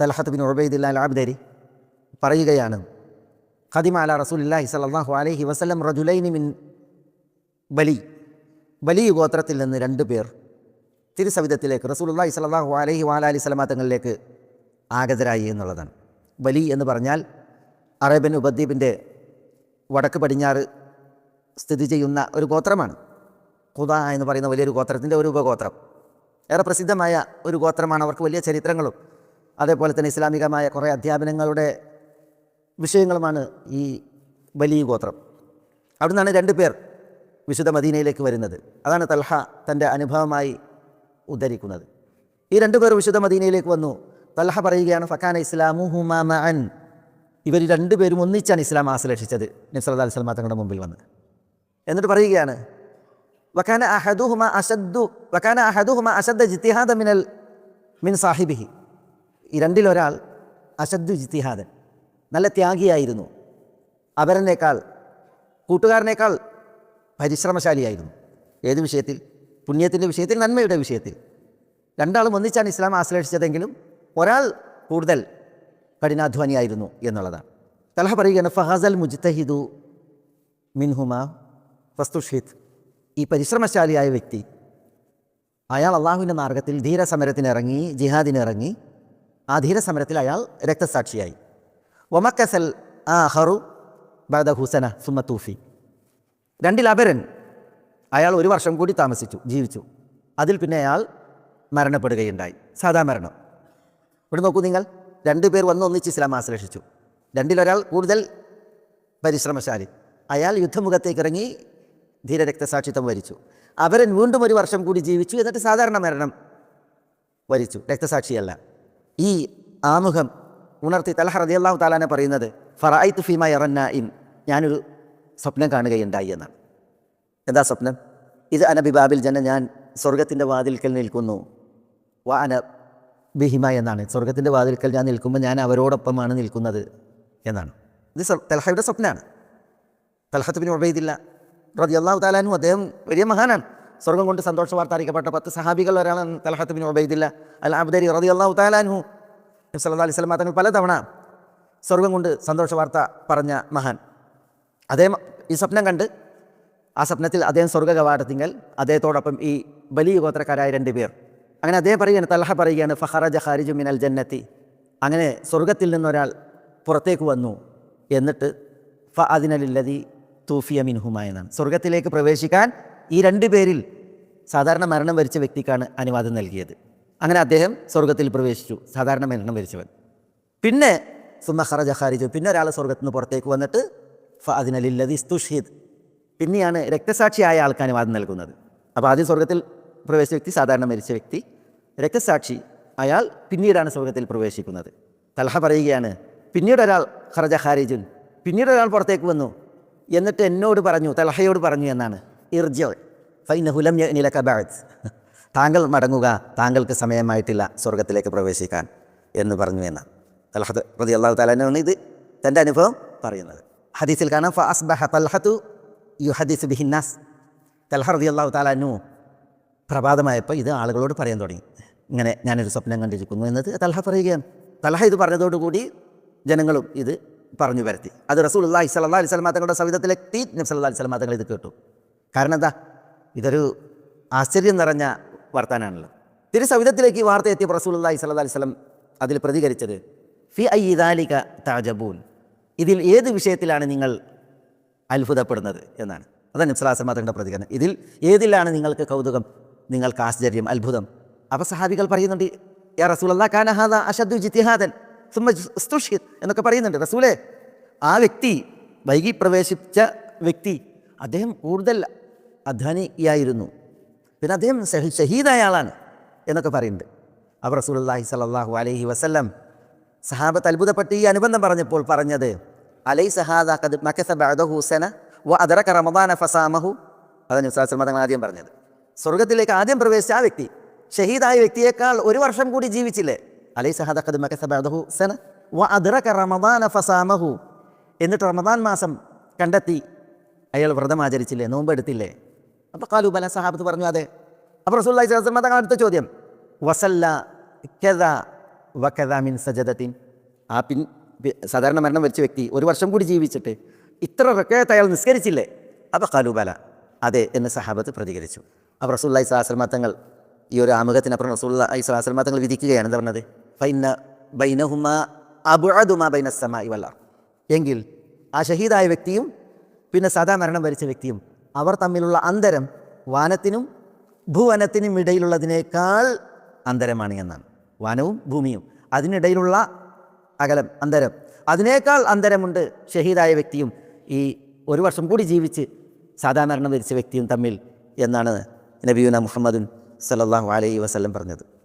തലഹത്ത് bin ഉബൈദില്ല അൽ ആബ്ദരി പറയുകയാണ് ഖദിമ അല റസൂലില്ലാഹി സലാഹു അലൈഹി വസല്ലം റജുലൈനി മിൻ ബലി. ബലി ഗോത്രത്തിൽ നിന്ന് രണ്ട് പേർ തിരുസവിധത്തിലേക്ക് റസൂലുള്ളാഹി സലാഹു അലഹി വാലാലി അലി തങ്ങളിലേക്ക് ആഗതരായി എന്നുള്ളതാണ്. ബലി എന്ന് പറഞ്ഞാൽ അറേബ്യൻ ഉപദ്വീപിന്റെ വടക്ക് പടിഞ്ഞാറ് സ്ഥിതി ചെയ്യുന്ന ഒരു ഗോത്രമാണ്. ഖുദ എന്ന് പറയുന്ന വലിയൊരു ഗോത്രത്തിന്റെ ഒരു ഉപഗോത്രം. ഏറെ പ്രസിദ്ധമായ ഒരു ഗോത്രമാണ് അവർക്ക് വലിയ ചരിത്രങ്ങളും അതേപോലെ തന്നെ ഇസ്ലാമികമായ കുറേ അധ്യാപനങ്ങളുടെ വിഷയങ്ങളുമാണ് ഈ വലിയ ഗോത്രം. അവിടെ നിന്നാണ് രണ്ട് പേർ വിശുദ്ധ മദീനയിലേക്ക് വരുന്നത്. അതാണ് തൽഹ തന്റെ അനുഭവമായി ഉദ്ധരിക്കുന്നത്. ഈ രണ്ടു പേർ വിശുദ്ധ മദീനയിലേക്ക് വന്നു. തൽഹ പറയുകയാണ് ഫക്കാന ഇസ്ലാമു ഹുമാൻ ഇവർ രണ്ടുപേരും ഒന്നിച്ചാണ് ഇസ്ലാം ആശ്ലേഷിച്ചത്. നിസ്രദ് അലൈഹി സ്വലമാ തങ്ങളുടെ മുമ്പിൽ വന്ന്. എന്നിട്ട് പറയുകയാണ് വക്കാന അഹദുഹുമ അഷദ്ദു വക്കാന അഹദുഹുമ അഷദ്ദ ജിത്തിഹാദ മിനൽ മിൻ സാഹിബിഹി. ഈ രണ്ടിലൊരാൾ അശദ്ദു ജിത്തിഹാദൻ നല്ല ത്യാഗിയായിരുന്നു. അവരനേക്കാൾ കൂട്ടുകാരനേക്കാൾ പരിശ്രമശാലിയായിരുന്നു. ഏത് വിഷയത്തിൽ? പുണ്യത്തിന്റെ വിഷയത്തിൽ നന്മയുടെ വിഷയത്തിൽ. രണ്ടാളും ഒന്നിച്ചാണ് ഇസ്ലാം ആശ്ലേഷിച്ചതെങ്കിലും ഒരാൾ കൂടുതൽ കഠിനാധ്വാനിയായിരുന്നു എന്നുള്ളതാണ്. തലഹ പറയുകയാണ് ഫഹാസൽ മുജ്തഹിദു മിൻഹുമ ഫസ്തുഷിദ് ഈ പരിശ്രമശാലിയായ വ്യക്തി അയാൾ അള്ളാഹുവിന്റെ മാർഗത്തിൽ ധീരസമരത്തിനിറങ്ങി ജിഹാദിനിറങ്ങി ആ ധീരസമരത്തിൽ അയാൾ രക്തസാക്ഷിയായി. ഒമക്കസൽ ആ ഹറു ബാദ ഹുസന സുമത്തൂഫി രണ്ടിൽ അയാൾ ഒരു വർഷം കൂടി താമസിച്ചു ജീവിച്ചു. അതിൽ പിന്നെ അയാൾ മരണപ്പെടുകയുണ്ടായി. സാധാ മരണം. ഇവിടെ നോക്കൂ നിങ്ങൾ. രണ്ടുപേർ വന്ന് ഒന്നിച്ച് ഇസ്ലാം ആശ്ലേഷിച്ചു. രണ്ടിലൊരാൾ കൂടുതൽ പരിശ്രമശാലി. അയാൾ യുദ്ധമുഖത്തേക്ക് ഇറങ്ങി ധീരരക്തസാക്ഷിത്വം വരിച്ചു. അവരൻ വീണ്ടും ഒരു വർഷം കൂടി ജീവിച്ചു എന്നിട്ട് സാധാരണ മരണം വരിച്ചു. രക്തസാക്ഷിയല്ല. ഈ ആമുഖം ഉണർത്തി തലഹ റളിയല്ലാഹു താലാനെ പറയുന്നത് ഫറായിത്ത് ഫീമ ഇറന്ന ഇൻ. ഞാനൊരു സ്വപ്നം കാണുകയുണ്ടായി എന്നാണ്. എന്താ സ്വപ്നം? ഇത് അനബിബാബിൽ ജന ഞാൻ സ്വർഗത്തിന്റെ വാതിൽക്കൽ നിൽക്കുന്നു. വ അന ബിഹിമ എന്നാണ്. സ്വർഗത്തിന്റെ വാതിൽക്കൽ ഞാൻ നിൽക്കുമ്പോൾ ഞാൻ അവരോടൊപ്പമാണ് നിൽക്കുന്നത് എന്നാണ്. ഇത് തലഹയുടെ സ്വപ്നമാണ് ഉബൈദില്ല റതി അള്ളാഹു താലാനും അദ്ദേഹം വലിയ മഹാനാണ്. സ്വർഗം കൊണ്ട് സന്തോഷ വാർത്ത അറിയിക്കപ്പെട്ട പത്ത് സഹാബികൾ ഒരാളാണ് തലഹത്ത് ബിൻ ഉബൈദില്ല. അൽ അബ്ദരി റതി അള്ളാഹു താലാനു സല്ലാ അലൈഹി സ്വലം തങ്ങൾ പലതവണ സ്വർഗം കൊണ്ട് സന്തോഷ വാർത്ത പറഞ്ഞ മഹാൻ. അദ്ദേഹം ഈ സ്വപ്നം കണ്ട് ആ സ്വപ്നത്തിൽ അദ്ദേഹം സ്വർഗ കവാടത്തിങ്കൽ അദ്ദേഹത്തോടൊപ്പം ഈ വലിയ ഗോത്രക്കാരായ രണ്ട് പേർ. അങ്ങനെ അദ്ദേഹം പറയുകയാണ് തലഹ പറയുകയാണ് ഫഹറജ ഖാരിജു മിനൽ ജന്നത്തി. അങ്ങനെ സ്വർഗത്തിൽ നിന്നൊരാൾ പുറത്തേക്ക് വന്നു എന്നിട്ട് ഫ അതിനലില്ലതി തൂഫിയ മിൻഹുമായെന്നാണ് സ്വർഗത്തിലേക്ക് പ്രവേശിക്കാൻ ഈ രണ്ട് പേരിൽ സാധാരണ മരണം വരിച്ച വ്യക്തിക്കാണ് അനുവാദം നൽകിയത്. അങ്ങനെ അദ്ദേഹം സ്വർഗത്തിൽ പ്രവേശിച്ചു സാധാരണ മരണം വരിച്ചവൻ. പിന്നെ സുമഹറ ജഹാരിജു പിന്നെ ഒരാൾ സ്വർഗത്തിൽ നിന്ന് പുറത്തേക്ക് വന്നിട്ട് ഫ അതിനലില്ലതി സ്തുഷീദ് പിന്നെയാണ് രക്തസാക്ഷിയായ ആൾക്ക് അനുവാദം നൽകുന്നത്. അപ്പോൾ ആദ്യം സ്വർഗത്തിൽ പ്രവേശിച്ച വ്യക്തി സാധാരണ മരിച്ച വ്യക്തി. രക്തസാക്ഷി അയാൾ പിന്നീടാണ് സ്വർഗത്തിൽ പ്രവേശിക്കുന്നത്. തലഹ പറയുകയാണ് പിന്നീട് ഒരാൾ ഖറജ ഖാരിജുൻ പിന്നീട് ഒരാൾ പുറത്തേക്ക് വന്നു. എന്നിട്ട് എന്നോട് പറഞ്ഞു തലഹയോട് പറഞ്ഞു എന്നാണ്. ഇർജ ഫൈനഹുലം നിലക ബാദ് താങ്കൾ മടങ്ങുക താങ്കൾക്ക് സമയമായിട്ടില്ല സ്വർഗത്തിലേക്ക് പ്രവേശിക്കാൻ എന്ന് പറഞ്ഞു എന്നാണ്. തലഹത്ത് പ്രതി അള്ളാഹു താലാണ് ഇത് തന്റെ അനുഭവം പറയുന്നത്. ഹദീസിൽ കാണാം ഫാസ് ബഹ തൽഹത്തു യു ഹദീസ് ബിഹിന്നാസ് തൽഹ റതി അള്ളാഹു താലാനു പ്രഭാതമായപ്പോൾ ഇത് ആളുകളോട് പറയാൻ തുടങ്ങി. ഇങ്ങനെ ഞാനൊരു സ്വപ്നം കണ്ടിരിക്കുന്നു എന്നത് തൽഹ പറയുകയാണ്. തൽഹ ഇത് പറഞ്ഞതോടുകൂടി ജനങ്ങളും ഇത് പറഞ്ഞു വരത്തി അത് റസൂൽ അള്ളാഹി സല്ലാ അലൈഹി സ്വലമാ തങ്ങളുടെ സവിധത്തിലെത്തി. നബ്സ് സല്ലാ അലൈഹി ഇത് കേട്ടു. കാരണം എന്താ ഇതൊരു ആശ്ചര്യം നിറഞ്ഞ വർത്താനാണല്ലോ. തിരു സവിധത്തിലേക്ക് ഈ വാർത്ത എത്തിയ അള്ളാഹി സല്ലാ അലൈഹി സ്വലം അതിൽ പ്രതികരിച്ചത് ഫി ഐ ഇദാലിക താജബൂൻ ഇതിൽ ഏത് വിഷയത്തിലാണ് നിങ്ങൾ അത്ഭുതപ്പെടുന്നത് എന്നാണ്. അതാണ് ഇസ്ലാസമ തങ്ങളുടെ പ്രതികരണം. ഇതിൽ ഏതിലാണ് നിങ്ങൾക്ക് കൗതുകം നിങ്ങൾക്ക് ആശ്ചര്യം അത്ഭുതം? അപ്പോൾ സഹാബികൾ പറയുന്നുണ്ട് യാ റസൂലല്ല കാനഹാദ അഷദ്ദു ജിത്തിഹാദൻ സുമ്മ സ്തുഷിത് എന്നൊക്കെ പറയുന്നുണ്ട്. റസൂലെ ആ വ്യക്തി വൈകി പ്രവേശിച്ച വ്യക്തി അദ്ദേഹം കൂടുതൽ അധ്വാനിയായിരുന്നു പിന്നെ അദ്ദേഹം ഷഹീദായ ആളാണ് എന്നൊക്കെ പറയുന്നുണ്ട്. അപ്പോൾ റസൂലുള്ളാഹി സലാഹു അലൈഹി വസല്ലം സഹാബത്ത് അത്ഭുതപ്പെട്ട് ഈ അനുബന്ധം പറഞ്ഞപ്പോൾ പറഞ്ഞത് അലൈ സഹാദ കത് മക്കസ ബഅദഹു സന വ അദറക റമദാന ഫസാമഹു. അതാണ് ഉസ്താദ് തങ്ങൾ ആദ്യം പറഞ്ഞത്. സ്വർഗത്തിലേക്ക് ആദ്യം പ്രവേശിച്ച ആ വ്യക്തി ഷഹീദായ വ്യക്തിയേക്കാൾ ഒരു വർഷം കൂടി ജീവിച്ചില്ലേ? അലൈ സഹാദ കത് മക്കസ ബഅദഹു സന വ അദറക റമദാന ഫസാമഹു. എന്നിട്ട് റമദാൻ മാസം കണ്ടെത്തി അയാൾ വ്രതം ആചരിച്ചില്ലേ നോമ്പെടുത്തില്ലേ? അപ്പോൾ കാലു ബല സഹാബത്ത് പറഞ്ഞു അതെ. അപ്പോൾ റസൂല്ലി സ്വലമ തങ്ങൾ അടുത്ത ചോദ്യം. വസല്ല മിൻ സജദത്തിൻ. ആ പിൻ സാധാരണ മരണം വരിച്ച വ്യക്തി ഒരു വർഷം കൂടി ജീവിച്ചിട്ട് ഇത്ര റക്കയത്ത് അയാൾ നിസ്കരിച്ചില്ലേ? അപ്പോൾ ബല. അതെ എന്ന് സഹാബത്ത് പ്രതികരിച്ചു. അപ്പോൾ റസൂല്ലായി സ്വലാസ്ലമ തങ്ങൾ ഈ ഒരു ആമുഖത്തിനപ്പുറം റസൂള്ളി സ്വലാസ്ലമ തങ്ങൾ വിധിക്കുകയാണ് എന്താ പറഞ്ഞത്? ഫൈന ബൈനഹുമ അബുഅദുമ ബൈന ഇവല്ല വല്ല എങ്കിൽ ആ ഷഹീദായ വ്യക്തിയും പിന്നെ സദാ മരണം വരിച്ച വ്യക്തിയും അവർ തമ്മിലുള്ള അന്തരം വാനത്തിനും ഭൂവനത്തിനും ഇടയിലുള്ളതിനേക്കാൾ അന്തരമാണ് എന്നാണ്. വാനവും ഭൂമിയും അതിനിടയിലുള്ള അകലം അന്തരം. അതിനേക്കാൾ അന്തരമുണ്ട് ഷഹീദായ വ്യക്തിയും ഈ ഒരു വർഷം കൂടി ജീവിച്ച് സാധാരണ മരണം വ്യക്തിയും തമ്മിൽ എന്നാണ് നബിയുന മുഹമ്മദുൻ സല്ലാഹു അലൈ വസല്ലം പറഞ്ഞത്.